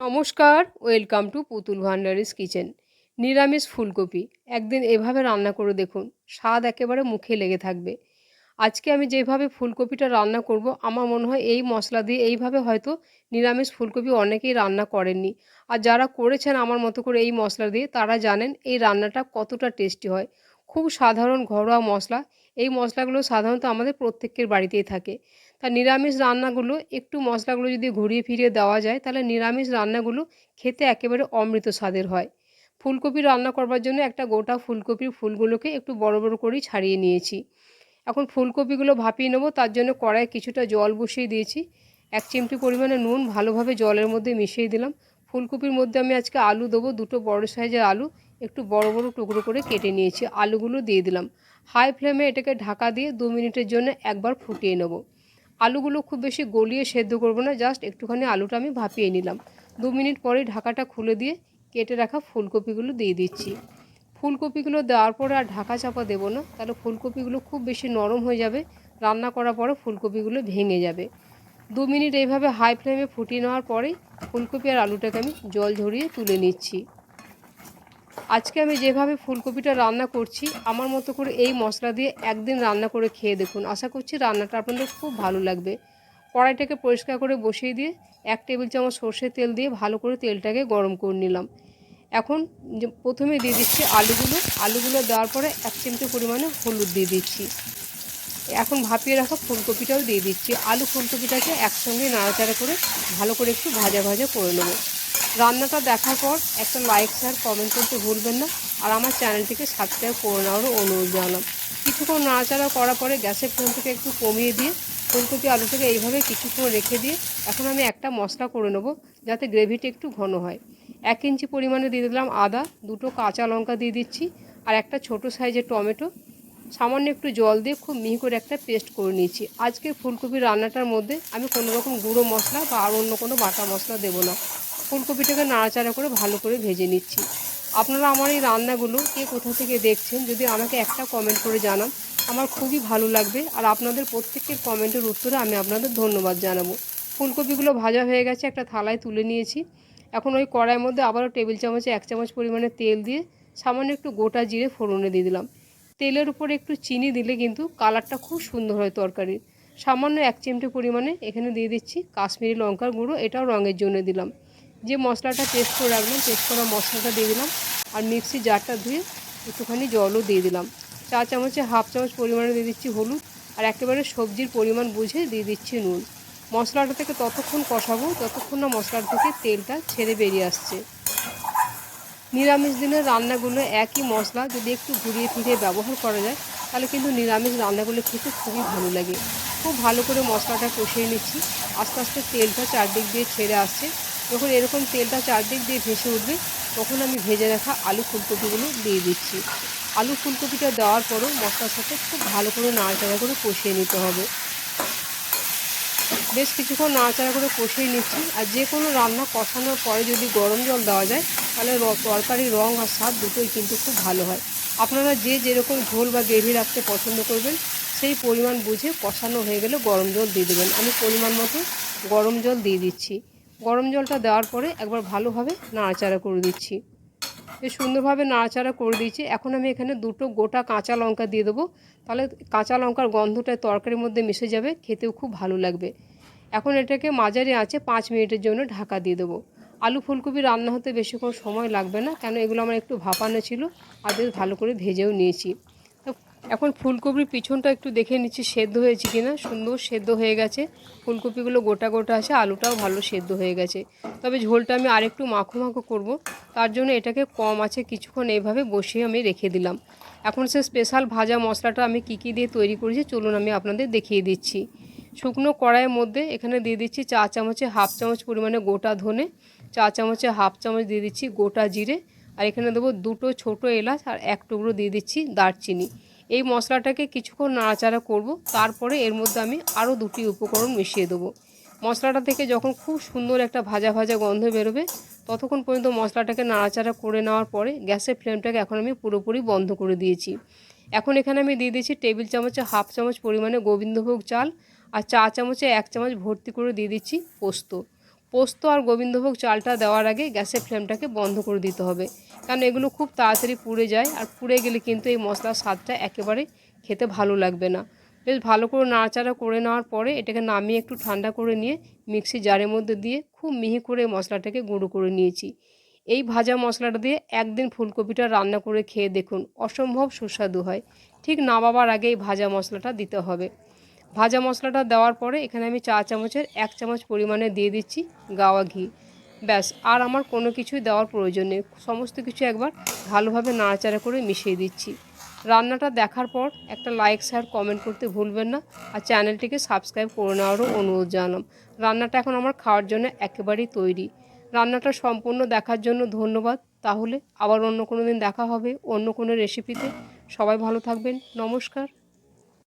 নমস্কার, welcome to পুতুল ভান্ডারিস kitchen. নিরামিষ ফুলকপি, একদিন এভাবে রান্না করে দেখুন, স্বাদ একেবারে মুখে লেগে থাকবে। আজকে আমি যেভাবে ফুলকপিটা রান্না করব, আমার মনে হয় এই মশলা দিয়ে এইভাবে হয়তো নিরামিষ ফুলকপি অনেকেই রান্না করেননি। আর যারা করেছেন আমার মতো করে এই মশলা দিয়ে, তারা জানেন এই রান্নাটা কতটা টেস্টি হয়। খুব সাধারণ ঘরোয়া মশলা, এই মশলাগুলো সাধারণত আমাদের প্রত্যেকের বাড়িতেই থাকে। তা নিরামিষ রান্নাগুলো, একটু মশলাগুলো যদি ঘুরিয়ে ফিরিয়ে দেওয়া যায়, তাহলে নিরামিষ রান্নাগুলো খেতে একেবারে অমৃত স্বাদের হয়। ফুলকপি রান্না করবার জন্য একটা গোটা ফুলকপির ফুলগুলোকে একটু বড় বড় করেই ছাড়িয়ে নিয়েছি। এখন ফুলকপিগুলো ভাপিয়ে নেব, তার জন্য কড়াই কিছুটা জল বসিয়ে দিয়েছি। এক চিমটি পরিমাণে নুন ভালোভাবে জলের মধ্যে মিশিয়ে দিলাম। ফুলকপির মধ্যে আমি আজকে আলু দেবো, দুটো বড় সাইজের আলু, একটু বড় বড় টুকরো করে কেটে নিয়েছি, আলুগুলো দিয়ে দিলাম। হাই ফ্লেমে এটাকে ঢাকা দিয়ে দু মিনিটের জন্য একবার ফুটিয়ে নেব। আলুগুলো খুব বেশি গলিয়ে সেদ্ধ করব না জাস্ট একটুখানি আলুটা আমি ভাপিয়ে নিলাম। দু মিনিট পরে ঢাকাটা খুলে দিয়ে কেটে রাখা ফুলকপিগুলো দিয়ে দিচ্ছি। ফুলকপিগুলো দেওয়ার পরে আর ঢাকা চাপা দেবো না, তাহলে ফুলকপিগুলো খুব বেশি নরম হয়ে যাবে, রান্না করার পরে ফুলকপিগুলো ভেঙে যাবে। দু মিনিট এইভাবে হাই ফ্লেমে ফুটিয়ে নেওয়ার পরেই ফুলকপি আর আলুটাকে আমি জল ঝরিয়ে তুলে নিচ্ছি। আজকে আমি যেভাবে ফুলকপিটা রান্না করছি, আমার মতো করে এই মশলা দিয়ে একদিন রান্না করে খেয়ে দেখুন। আশা করছি রান্নাটা আপনাদের খুব ভালো লাগবে। কড়াইটাকে পরিষ্কার করে বসিয়ে দিয়ে এক টেবিল চামচ সর্ষের তেল দিয়ে ভালো করে তেলটাকে গরম করে নিলাম। এখন প্রথমে দিয়ে দিচ্ছি আলুগুলো। আলুগুলো দেওয়ার পরে এক চিমটে পরিমাণে হলুদ দিয়ে দিচ্ছি। এখন ভাপিয়ে রাখা ফুলকপিটাও দিয়ে দিচ্ছি। আলু ফুলকপিটাকে একসঙ্গে নাড়াচাড়া করে ভালো করে একটু ভাজা ভাজা করে নেব। রান্নাটা দেখার পর একটা লাইক শেয়ার কমেন্ট করতে ভুলবেন না। আর আমার চ্যানেলটিকে সাবস্ক্রাইব করে নেওয়ারও অনুরোধ জানালাম। কিছুক্ষণ নাড়াচাড়া করার পরে গ্যাসের ফ্লেমটাকে একটু কমিয়ে দিয়ে ফুলকপি আলুটাকে এইভাবে কিছুক্ষণ রেখে দিয়ে এখন আমি একটা মশলা করে নেব, যাতে গ্রেভিটা একটু ঘন হয়। এক ইঞ্চি পরিমাণে দিয়ে দিলাম আদা, দুটো কাঁচা লঙ্কা দিয়ে দিচ্ছি, আর একটা ছোট সাইজের টমেটো। সামান্য একটু জল দিয়ে খুব মিহি করে একটা পেস্ট করে নিয়েছি। আজকে ফুলকপির রান্নাটার মধ্যে আমি কোনো রকম গুঁড়ো মশলা বা আর অন্য কোনো বাটা মশলা দেবো না। ফুলকপিটাকে নাড়াচাড়া করে ভালো করে ভেজে নিচ্ছি। আপনারা আমার এই রান্নাগুলো কে কোথা থেকে দেখছেন, যদি আমাকে একটা কমেন্ট করে জানান, আমার খুবই ভালো লাগবে। আর আপনাদের প্রত্যেকের কমেন্টের উত্তরে আমি আপনাদের ধন্যবাদ জানাব। ফুলকপিগুলো ভাজা হয়ে গেছে, একটা থালায় তুলে নিয়েছি। এখন ওই কড়াইয়ের মধ্যে আবারও টেবিল চামচে এক চামচ পরিমাণে তেল দিয়ে সামান্য একটু গোটা জিরে ফোড়নে দিয়ে দিলাম। তেলের উপরে একটু চিনি দিলে কিন্তু কালারটা খুব সুন্দর হয় তরকারির। সামান্য এক চিমটে পরিমাণে এখানে দিয়ে দিচ্ছি কাশ্মীরি লঙ্কার গুঁড়ো, এটাও রঙের জন্য দিলাম। যে মশলাটা পেস্ট করে রাখলাম পেস্ট করা মশলাটা দিয়ে দিলাম। আর মিক্সি জারটা ধুয়ে একটুখানি জলও দিয়ে দিলাম। চা চামচে হাফ চামচ পরিমাণে দিয়ে দিচ্ছি হলুদ আর একেবারে সবজির পরিমাণ বুঝে দিয়ে দিচ্ছি নুন। মশলাটা থেকে ততক্ষণ কষাবো, ততক্ষণ না মশলার থেকে তেলটা ছেড়ে বেরিয়ে আসছে। নিরামিষ দিনের রান্নাগুলো একই মশলা, যদি একটু ঘুরিয়ে ফিরিয়ে ব্যবহার করা যায়, তাহলে কিন্তু নিরামিষ রান্নাগুলো খেতে খুবই ভালো লাগে। খুব ভালো করে মশলাটা কষিয়ে নিচ্ছি। আস্তে আস্তে তেলটা চারদিক দিয়ে ছেড়ে আসছে। যখন এরকম তেলটা চারদিক দিয়ে ভেসে উঠবে, তখন আমি ভেজে রাখা আলু ফুলকপিগুলো দিয়ে দিচ্ছি। আলু ফুলকপিটা দেওয়ার পরও মশলার সাথে খুব ভালো করে নাড়াচাড়া করে কষিয়ে নিতে হবে। বেশ কিছুক্ষণ নাড়াচাড়া করে কষিয়ে নিচ্ছি। আর যে কোনো রান্না কষানোর পরে যদি গরম জল দেওয়া যায়, তাহলে তরকারির রঙ আর স্বাদ দুটোই কিন্তু খুব ভালো হয়। আপনারা যে যেরকম ঝোল বা গ্রেভি রাখতে পছন্দ করবেন, সেই পরিমাণ বুঝে কষানো হয়ে গেলে গরম জল দিয়ে দেবেন। আমি পরিমাণ মতো গরম জল দিয়ে দিচ্ছি। গরম জলটা দেওয়ার পরে একবার ভালোভাবে নাড়াচাড়া করে দিচ্ছি। বেশ সুন্দরভাবে নাড়াচাড়া করে দিয়েছি। এখন আমি এখানে দুটো গোটা কাঁচা লঙ্কা দিয়ে দেবো। তাহলে কাঁচা লঙ্কার গন্ধটা তরকারির মধ্যে মিশে যাবে, খেতেও খুব ভালো লাগবে। এখন এটাকে মাঝারি আছে পাঁচ মিনিটের জন্য ঢাকা দিয়ে দেবো। আলু ফুলকপি রান্না হতে বেশিক্ষণ সময় লাগবে না, কেন এগুলো আমার একটু ভাপানো ছিল, আর বেশ ভালো করে ভেজেও নিয়েছি। এখন ফুলকপির পিছনটা একটু দেখে নিচ্ছি, সেদ্ধ হয়েছে কিনা? সুন্দর সেদ্ধ হয়ে গেছে। ফুলকপিগুলো গোটা গোটা আছে, আলুটাও ভালো সেদ্ধ হয়ে গেছে। তবে ঝোলটা আমি আরেকটু মাখো মাখো করব। তার জন্য এটাকে কম আছে, কিছুক্ষণ এইভাবে বসিয়ে আমি রেখে দিলাম। এখন সে স্পেশাল ভাজা মশলাটা আমি কী কী দিয়ে তৈরি করেছি, চলুন আমি আপনাদের দেখিয়ে দিচ্ছি। শুকনো কড়াইয়ের মধ্যে এখানে দিয়ে দিচ্ছি চা চামচে হাফ চামচ পরিমাণে গোটা ধনে, চা চামচে হাফ চামচ দিয়ে দিচ্ছি গোটা জিরে, আর এখানে দেবো দুটো ছোট এলাচ আর এক টুকরো দিয়ে দিচ্ছি দারচিনি। এই মশলাটাকে কিছুক্ষণ নাড়াচাড়া করব, তারপরে এর মধ্যে আমি আরও দুটি উপকরণ মিশিয়ে দেবো। মশলাটা থেকে যখন খুব সুন্দর একটা ভাজা ভাজা গন্ধ বেরোবে, ততক্ষণ পর্যন্ত মশলাটাকে নাড়াচাড়া করে নেওয়ার পরে গ্যাসের ফ্লেমটাকে এখন আমি পুরোপুরি বন্ধ করে দিয়েছি। এখন এখানে আমি দিয়ে দিচ্ছি টেবিল চামচে, হাফ চামচ পরিমাণে গোবিন্দভোগ চাল আর চা চামচে এক চামচ ভর্তি করে দিয়ে দিচ্ছি পোস্ত। পোস্ত আর গোবিন্দভোগ চালটা দেওয়ার আগে গ্যাসের ফ্লেমটাকে বন্ধ করে দিতে হবে। কারণ এগুলো খুব তাড়াতাড়ি পুড়ে যায় আর পুড়ে গেলে কিন্তু এই মশলার স্বাদটা একেবারে খেতে ভালো লাগবে না। বেশ ভালো করে নাড়াচাড়া করে নেওয়ার পরে এটাকে নামিয়ে একটু ঠান্ডা করে নিয়ে মিক্সি জারের মধ্যে দিয়ে খুব মিহি করে মশলাটাকে গুঁড়ো করে নিয়েছি। এই ভাজা মশলাটা দিয়ে একদিন ফুলকপিটা রান্না করে খেয়ে দেখুন, অসম্ভব সুস্বাদু হয়। ঠিক না নামাবার আগে এই ভাজা মশলাটা দিতে হবে। ভাজা মশলাটা দেওয়ার পরে এখানে আমি চা চামচের এক চামচ পরিমাণে দিয়ে দিচ্ছি গাওয়া ঘি। ব্যাস, আর আমার কোনো কিছুই দেওয়ার প্রয়োজন নেই। সমস্ত কিছু একবার ভালোভাবে নাড়াচাড়া করে মিশিয়ে দিচ্ছি। রান্নাটা দেখার পর একটা লাইক শেয়ার কমেন্ট করতে ভুলবেন না আর চ্যানেলটিকে সাবস্ক্রাইব করে নেওয়ারও অনুরোধ জানালাম। রান্নাটা এখন আমার খাওয়ার জন্য একেবারেই তৈরি। রান্নাটা সম্পূর্ণ দেখার জন্য ধন্যবাদ। তাহলে আবার অন্য কোনো দিন দেখা হবে অন্য কোনো রেসিপিতে সবাই ভালো থাকবেন। নমস্কার।